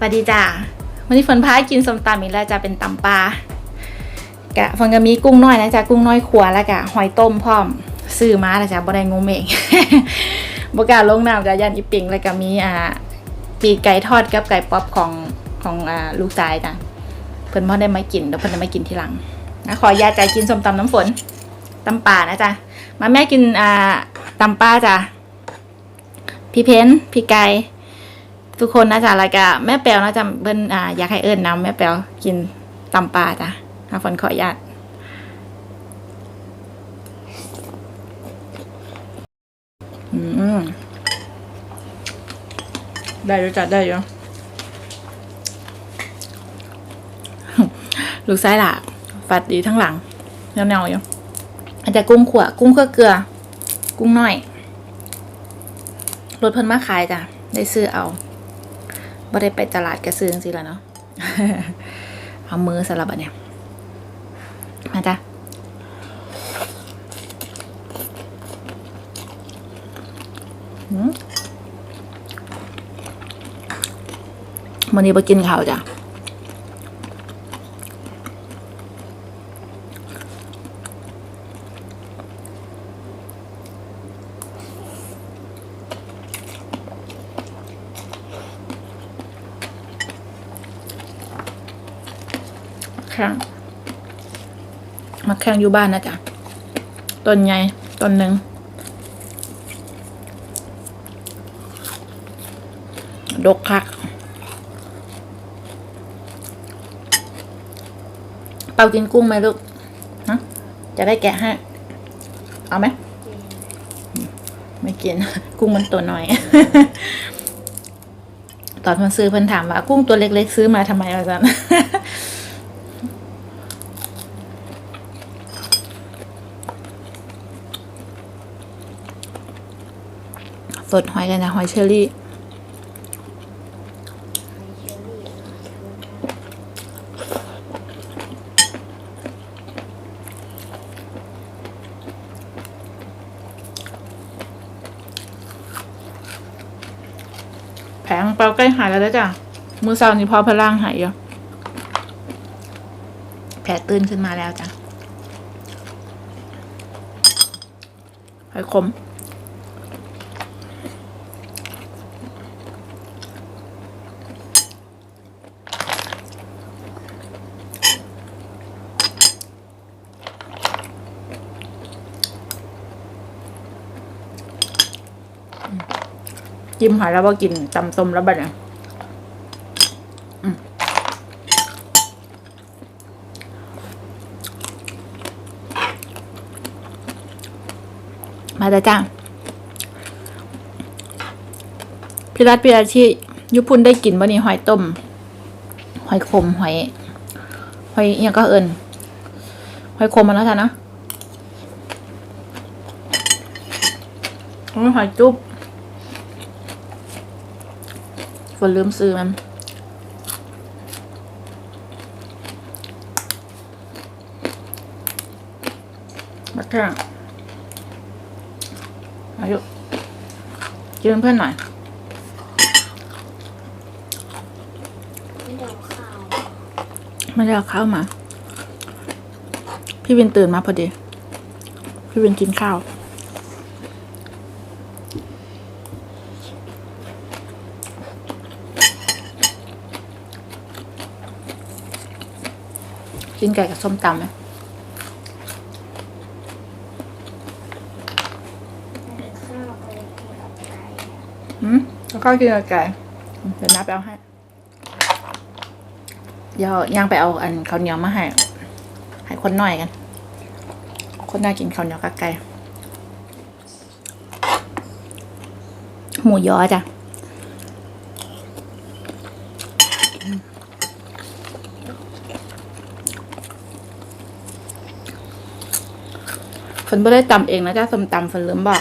สวัสดีจ้าวันนี้ฝนพากินส้มตำอีกแล้วจะเป็นตำปลากะฝนก็มีกุ้งน้อยนะจ๊ะกุ้งน้อยขัวแล้วกะหอยต้มพร้อมซื้อมาแล้วจ้ะบ่ได้งมเองบกาลงน้ำจ้ะยันอีปิงแล้วก็มีอ่าปีกไก่ทอดกับไก่ป๊อปของของอ่าลูกชายจ้ะเพิ่นบ่ได้มากินเดี๋ยวเพิ่นจะมากินทีหลังนะขอญาตใจกินส้มตำน้ำฝนตำป่านะจ๊ะมาแม่กินอ่าตำป้าจ้ะพี่เพนพี่ไก่ ทุกคนนะจ๊ะแล้วก็แม่แป๋วนะจ๊ะเพิ่นอ่าอยากให้เอิ้นนำแม่แป๋วกินตำปลาจ้ะถ้าฝนขออนุญาตอืมได้อยู่จ้ะได้อยู่ลูกซ้ายหล่ะฟัดดีทั้งหลังแนวๆอยู่อาจจะกุ้งขวกุ้งเครือเกลือ กุ้งน้อย รถเพิ่นมาขายจ้ะ ได้ซื้อเอา บ่ได้ไปตลาดกระซื้อจังซี่ล่ะเนาะเอามือสลับอันเนี่ย มาจ้ะมวันนี้ไปกินข้าวจ้ะ แข้งมาแข้งอยู่บ้านนะจ๊ะต้นใหญ่ต้นหนึ่งดกคักเปากินกุ้งไหมลูกฮะจะได้แกะให้เอาไหมไม่กิน กุ้งมันตัวน้อย ตอนมันซื้อเพิ่นถามว่า กุ้งตัวเล็กๆ ซื้อมาทำไมอาจารย์ ส ดหอยกันนะหอยเชอรี่ แผงเปาใกล้หายแล้วนะจ้ะ มือเศร้านี่พอพลังหายอยู่แผลตื้นขึ้นมาแล้วจ้ะหอยขม จิ้มหอยแล้วก็กินตำส้มแล้วบัดเนี่ยมาแต่จ้าพี่รัฐพี่อาชียุพุนได้กินบ่นี่หอยต้ม หอยขมหอย หอยอหยังก็เอิญหอยขมมาแล้วจ้ะนะโอ้ยหอยจุ๊บ ฝนลืมซื้อมันมาแค่อายุยืนเพื่อนหน่อยไม่เดาข่าวไม่ได้เอาข้าวมา พี่วินตื่นมาพอดี พี่วินกินข้าว กินไก่กับส้มตำไหมแต่ข้าวไปกินกับไก่อืมแล้วก็กินกับไก่เดี๋ยวนับไปเอาให้เดี๋ยวย่างไปเอาอันข้าวเหนียวมาให้ให้คนหน่อยกัน คนน่ากินข้าวเหนียวกับไก่หมูยอจ้ะ ฝนไม่ได้ตำเองนะจ๊ะส้มตำฝนลืมบอก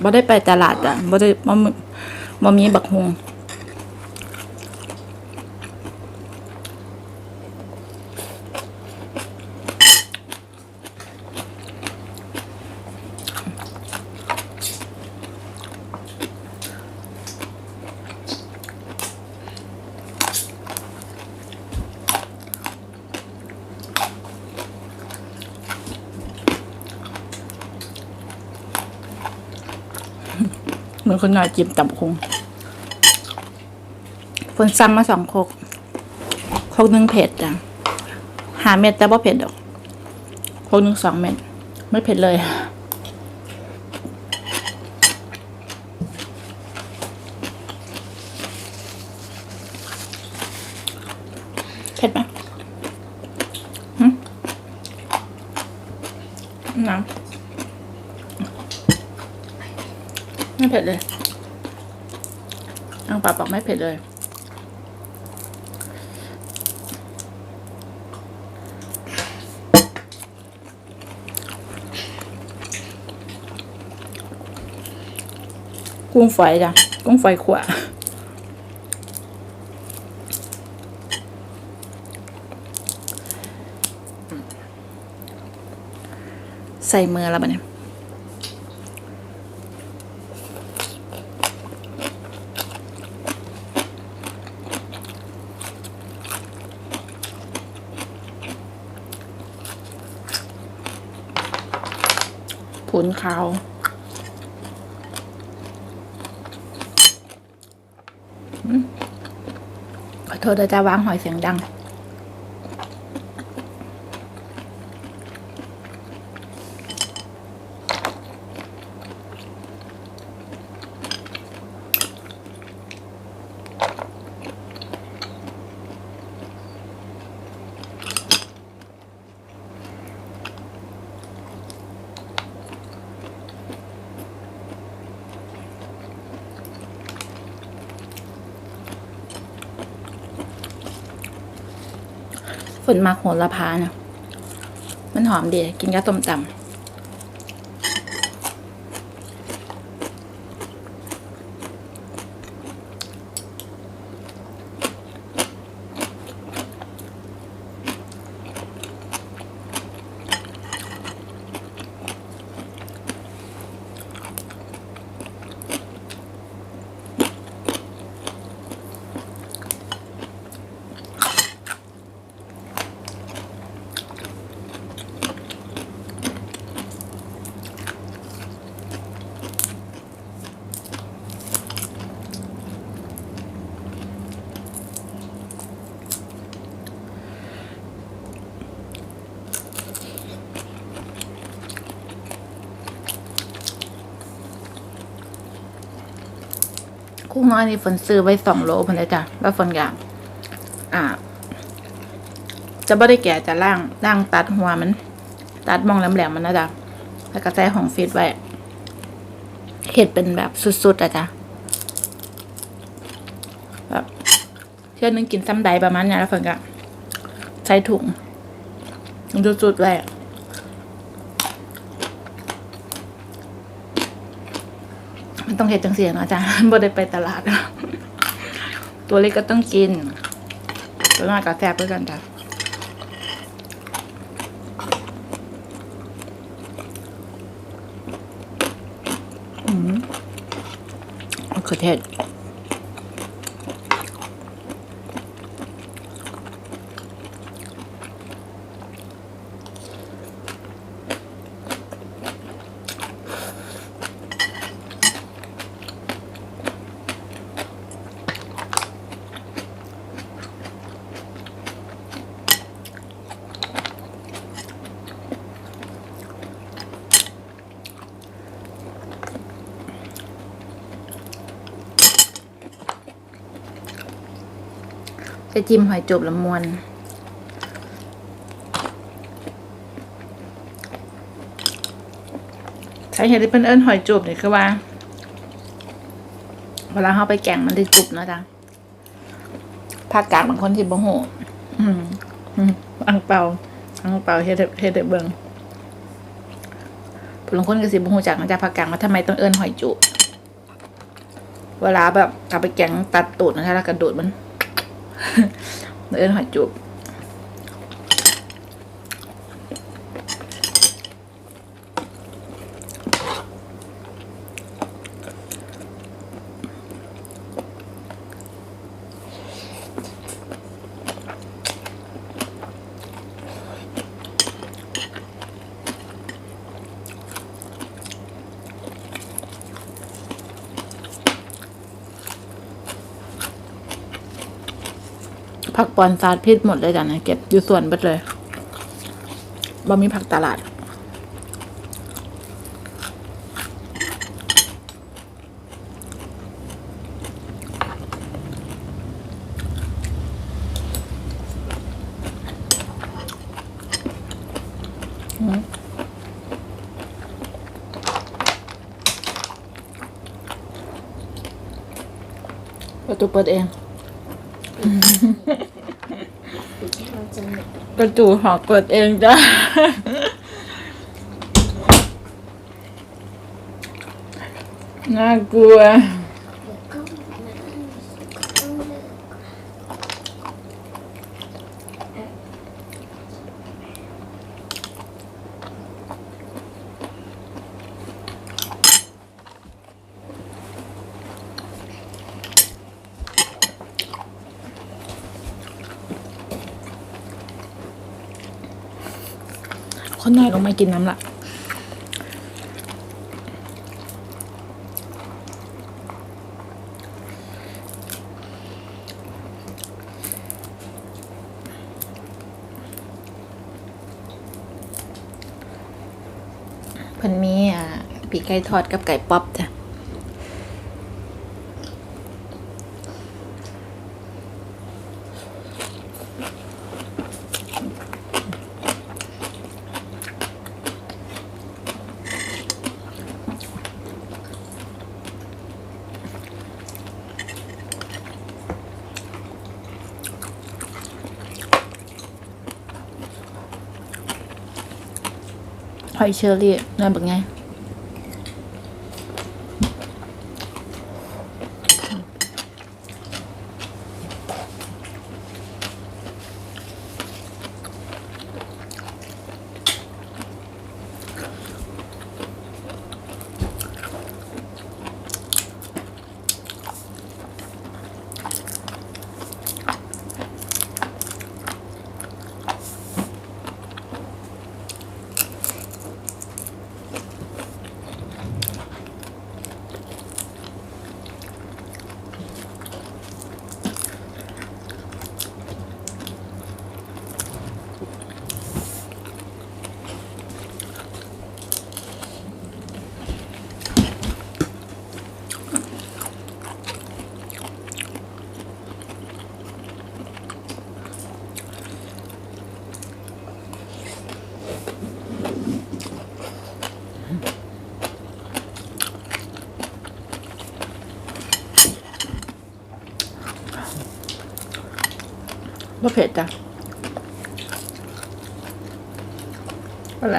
ไม่ได้ไปตลาดอะไม่ได้บ่มีบ่มีบักฮง มือคนหน่อยจิ้มตับคงฝนซ้ำมาสองโคกโคกหนึ่งเผ็ดจ้ะหาเม็ดแต่ว่าเผ็ดดอกโคกหนึ่งสองเม็ดไม่เผ็ดเลยเผ็ดไหมหึน้ำ ไม่เผ็ดเลยอังปาบอกไม่เผ็ดเลยกุ้งฝอยจ้ะกุ้งฝอยขวาใส่มือแล้วบัดเนี่ย ผุนขาวอืมขอโทษเราจะวางหอยเสียงดัง ฝนมาโหระพานะมันหอมดีกินกับต้มตำ กุ้งน้อยนี่ฝนซื้อไว้สองโลพันเลยจ้ะแล้วฝนอยากอ่า จะไม่ได้แก่จะล่างล่างตัดหัวมัน ตัดมองแหลมๆมันนะจ๊ะแล้วก็ใส่ของฟีดไว้เห็ดเป็นแบบสุดๆอะจ้ะแบบเชื่อนึงกินซ้ำใดประมาณนี้แล้วฝนก็ใส่ถุงสุดๆไว้อะมัน ต้องเห็ดจังเสียงนะจ๊ะบ่ได้ไปตลาด ตัวเล็กก็ต้องกิน ตัวน้อยก็แซ่บด้วยกันจ้ะอืมมะเขือเทศ จะจิ้มหอยจุบละมวนใช้เห็ดที่เป็นเอิญหอยจุบเนี่ยคือว่า เวลาเขาไปแกงมันได้จุบเนอะจ๊ะภาคกลางบางคนที่บ่โหอืมอังเปาอังเปาเฮ็ดให้เฮ็ดเบิงผู้ลงคนก็สิบ่ฮู้จักนะจ๊ะภาคกลางว่าทำไมต้องเอิ้นหอยจุบเวลาแบบเอาไปแกงตัดตูดนะจ๊ะแล้วกระโดดมัน เอิญหอยจุบ ผักปอนซาดพิษหมดเลยจ้ะนะเก็บอยู่ส่วนเบิดเลยบ่มีผักตลาด ประตูเปิดเอง กระจูหอกกดเองจ้าน่ากลัวก็มาต้องเลิก คนน้อยลงมากินน้ำละเพิ่นมีอ่าปีกไก่ทอดกับไก่ป๊อปจ้ะ หอยเชอรี่น่าบักไง เผ็ดจ้ะอะไร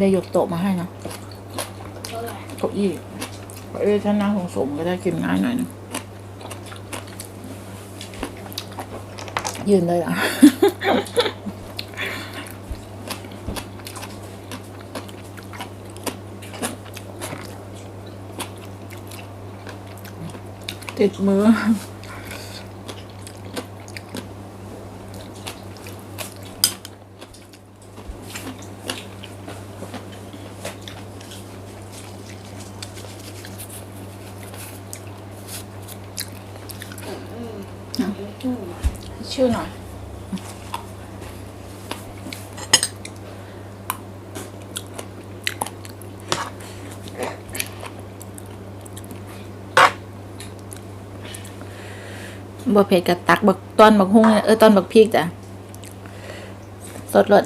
ไม่ได้ยกโต๊ะมาให้นะเท่าไหร่เก้าอี้เก้าอี้ถ้านั่งสมก็ได้กินง่ายหน่อยนึงยืนเลยอะติดมือ บ่เผ็ดกับตักบักต้นบักฮุ้งเนี่ยเออต้นบักพริกจ้ะสดรส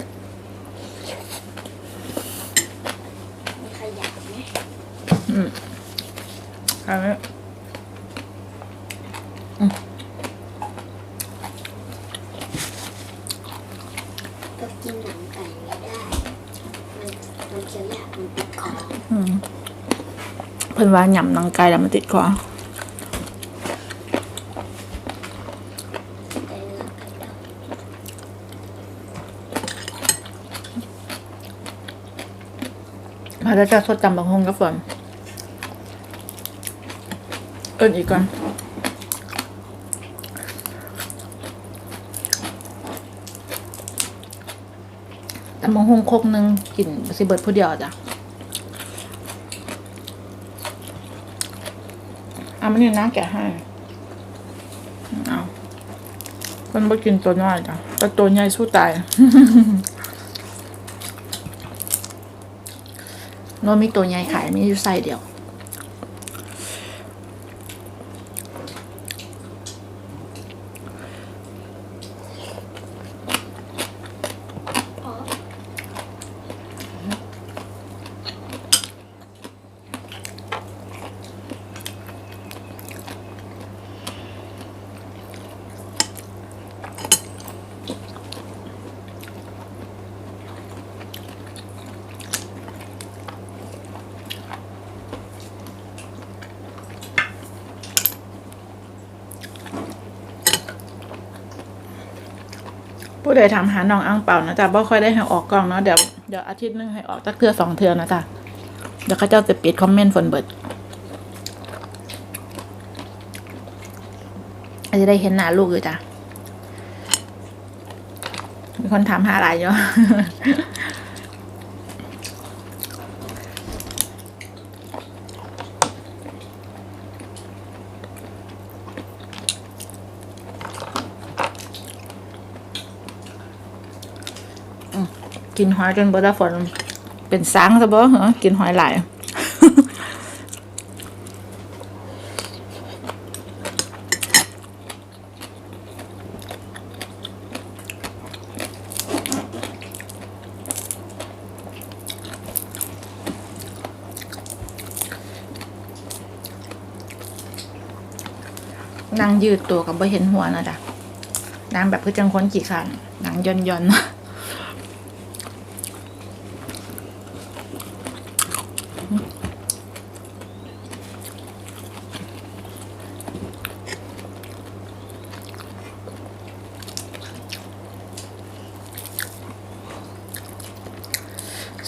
มีขยะไหมอันนี้ก็กินหนังไก่ไม่ได้ มันมันเคี้ยวยากมันติดคออืมเพิ่นว่าหย่ำหนังไก่แล้วมันติดคอ แต่เนื้อไก่ดำ มาแล้วจะสดจำบักฮุ้งกับฝนเอิ้นอีกก่อนตำบักฮุ้งครกหนึงกินสิเบิดผู้เดียวจ้ะเอามันนี่นะแกะให้เอาคนบ่กินตัวน้อยจ้ะแต่ตัวใหญ่สู้ตาย โนมีตัวใหญ่ขายมีอยู่ไซส์เดียว ผู้ใดถามหาน้องอังเป่านะจ๊ะบ่ค่อยได้ให้ออกกล้องเนาะเดี๋ยวเดี๋ยวอาทิตย์หนึงให้ออกตักเทือสองเทือนะจ๊ะเดี๋ยวเขาเจ้าจะปิดคอมเมนต์ฝนเบิดอาจจะได้เห็นหน้าลูกอยู่จ้ะมีคนถามหาหลายเยอะ กินหอยจนบ่ได้ฝนเป็นสางซะบ่เหรอกินหอยหลายนางยืดตัวกับบ่เห็นหัวนะจ๊ะนางแบบคือจังคนกี่ขันนางย่อนย่อนๆ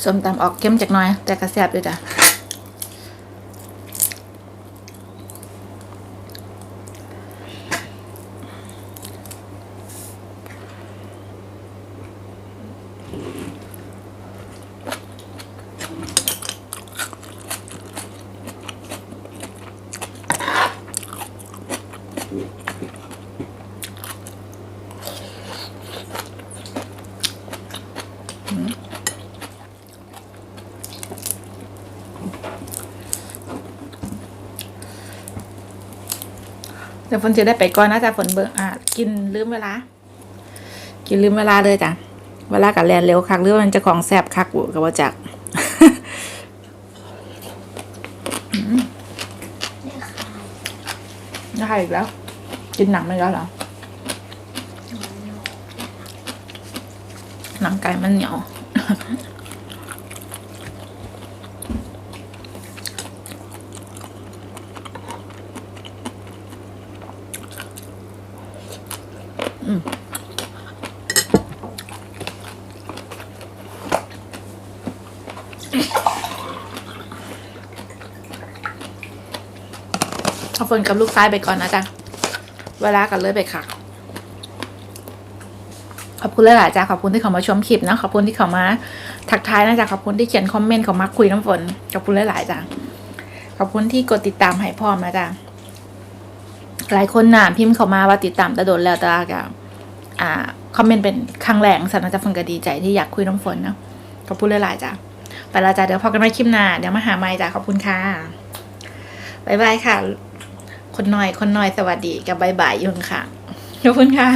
ส้มตำออกเข้มจากหน้อย แต่กระแซบด้วยจ้ะ นจะได้ไปก่อนนะจ๊ะฝนเบิกอะกินลืมเวลา กินลืมเวลาเลยจ้ะเวลากับแลนเร็วคักหรือว่ามันจะของแซบคักกับว่าจักเนี่ยค่ะอีกแล้ว กินหนังไม่แล้วเหรอหนังไก่มันเหนียว เอาฝนกับลูกซ้ายไปก่อนนะจ๊ะ เวลากันเลยไปค่ะ ขอบคุณเลยหลายจ้าขอบคุณที่เขามาชมคลิปนะ ขอบคุณที่เขามาทักทายนะจ๊ะ ขอบคุณที่เขียนคอมเมนต์เขามาคุยน้ำฝน ขอบคุณเลยหลายจ้าขอบคุณที่กดติดตามให้พร้อมนะจ๊ะ หลายคนน่ะพิมพ์เขามาว่าติดตามแต่โดนแล้วแต่ก็อ่า คอมเมนต์เป็นครั้งแรกสันนะจ๊ะฝนก็ดีใจที่อยากคุยน้ำฝนนะ ขอบคุณเลยหลายจ้าไปละจ้าเดี๋ยวพอกันใหม่คลิปหน้า เดี๋ยวมาหาใหม่จ้าขอบคุณค่ะบายบายค่ะ คนน้อยคนน้อยสวัสดีกับบายบายยุนค่ะขอบคุณค่ะ